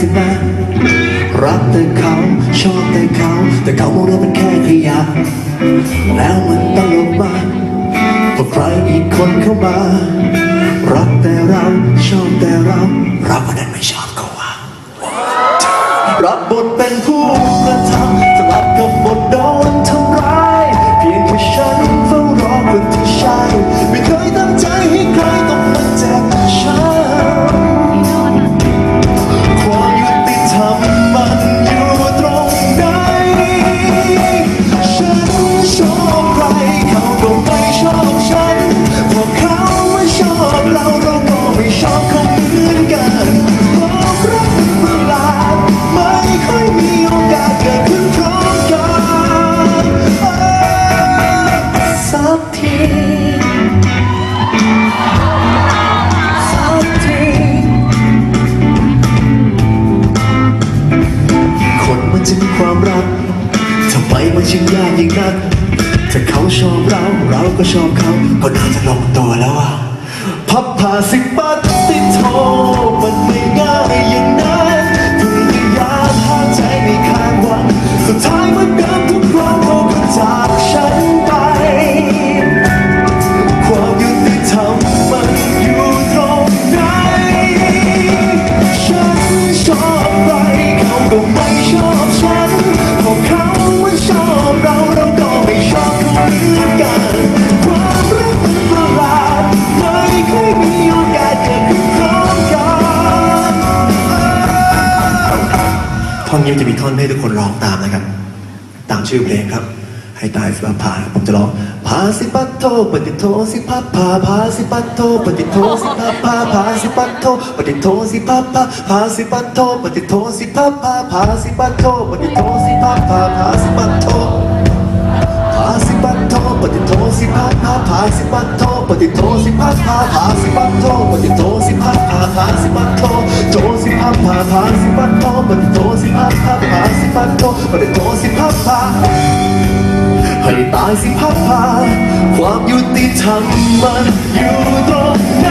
สินะรักแต่เขาชอบแต่เขา แต่เขาบอกเราเป็นแค่ขยะแล้วมันต้องออกมาพอใครอีกคนเข้ามา รักแต่เราชอบแต่เรารักคนนั้นไม่ใช่ ถึงความรักทำไมมันช่างยากยิ่งนักถ้าเขาชอบเราเราก็ชอบเขาก็น่าจะลงตัวแล้วอะพับผ่าสิบปัดติดทอง ท่อนนี้มันจะมีท่อนให้ทุกคนร้องตามนะครับ ตามชื่อเพลงครับ ให้ตายสิพาพาผมจะร้องพาสิปัตโตปฏิโทสิพาพาพาสิปัตโตปฏิโทสิพาพาพาสิปัตโตปฏิโทสิพาพาพาสิปัตโตปฏิโทสิพาพาพาสิปัตโตปฏิโทสิพาพาพาสิปัตโตพาสิปัตโตปฏิโทสิพาพาพาสิปัตโต ปฏิโทสิพาพาพาสิปัตโทปฏิโทสิพาพาพาสิปัตโทโจสิพาพาพาสิปัตโทปฏิโทสิพาพาพาสิปัตโทปฏิโทสิพาพาให้ตายสิพาพาความยุติธรรมมันอยู่ตรงไหน